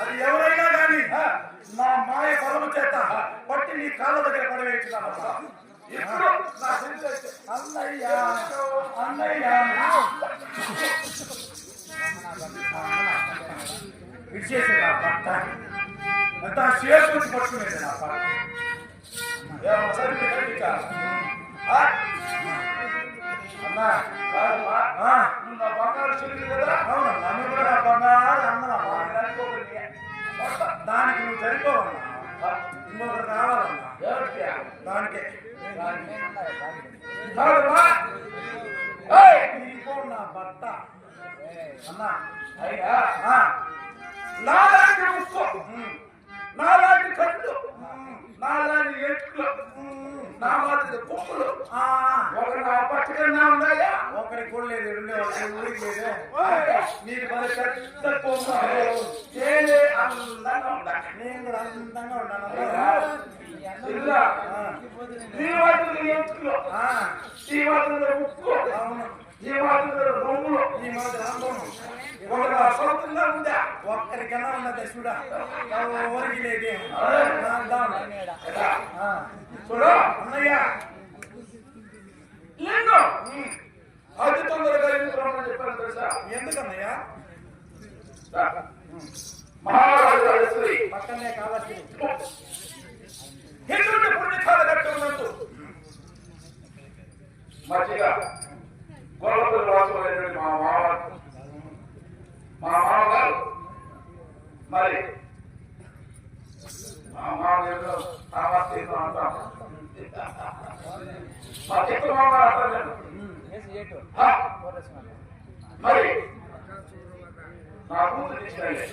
అది ఎవరైనా కానీ నా మాయ బలము చేత పట్టి నీ కాళ్ళ దగ్గర పడవేయించాను ఇప్పుడు అన్నా బంగారు సరిపోవన్నా? ఇంకొకరు ఎవరికి? దానికే. నా బట్ట అన్నా. నాలాంటి ఉమ్, నాలాంటి కళ్ళు. నాలాంటి ఎట్లు నా మాదిరి కుక్కలు. ఆ, ఒక నా పట్టుకన్నా ఉన్నాయా? ఒకరికి కూడా లేదు ఒకరి ఊరికి లేదు. నీకు మరి పెద్ద నేనే అందంగా ఉండా నేను కూడా అందంగా ఉన్నాను నీ ఎట్లు ఆ, ఈ ముక్కు రొమ్ములు అందం ఒక ఉందా? ఒక్కరికైనా ఉన్నది చూడా ఎవరికి లేదే? చూడు అన్నయ్య. ఎన్నో మరి. మా సామర్థ్యం అంటాం మా చెట్టు మామగారు మరి నా కూతురు ఇచ్చినట్లే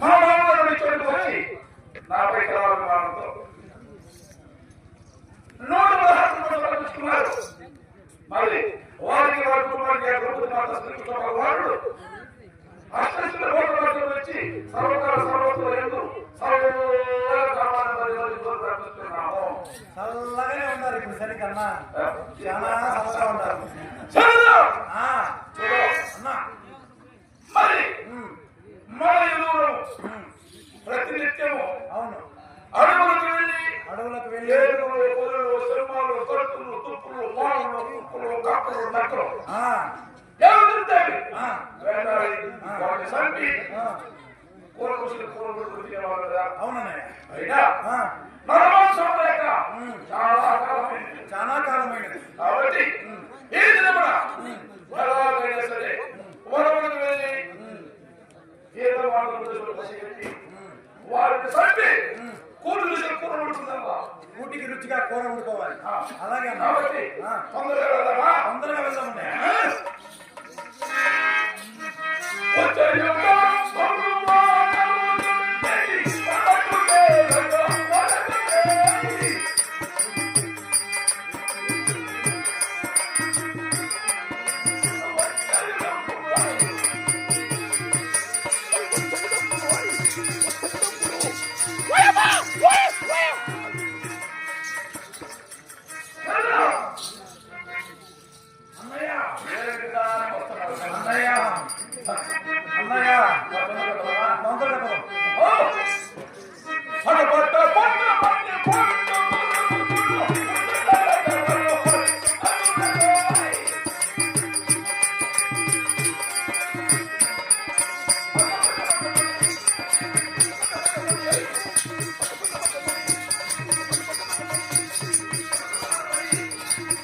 మా మామగారు ఇక్కడికి వచ్చి నాపై కలవాలనుమానంతో నూట పదహారు మంది పంపించుకున్నారు చల్లగానే ఉన్నారు ఇప్పుడు సరికన్నా చాలా చల్లగా ఉంటారు. అన్నా. మరి? ఉమ్, మన ఎదురు ఉమ్, ప్రతినిత్యము అవును. అడవులకు వెళ్ళి అడవులకు వెళ్ళి తుప్పులు కుక్కలు కప్పలు నక్కలు. వాటిని చంపి కూర కూసులు కూర కొడుకు తినేవాళ్ళు కదా? అవునన్నయ్య. అయినా చాలా కాలమైనది. కాబట్టి దినమున ఎలాగైనా సరే వనములకు వెళ్ళి ఏదో వాళ్ళు వారిని చంపి కూర కూసులు కూర కూటికి రుచిగా కూర వండుకోవాలి. అలాగే కాబట్టి తొందరగా వెళ్దామా? తొందరగా వెళ్దామన్నయ్య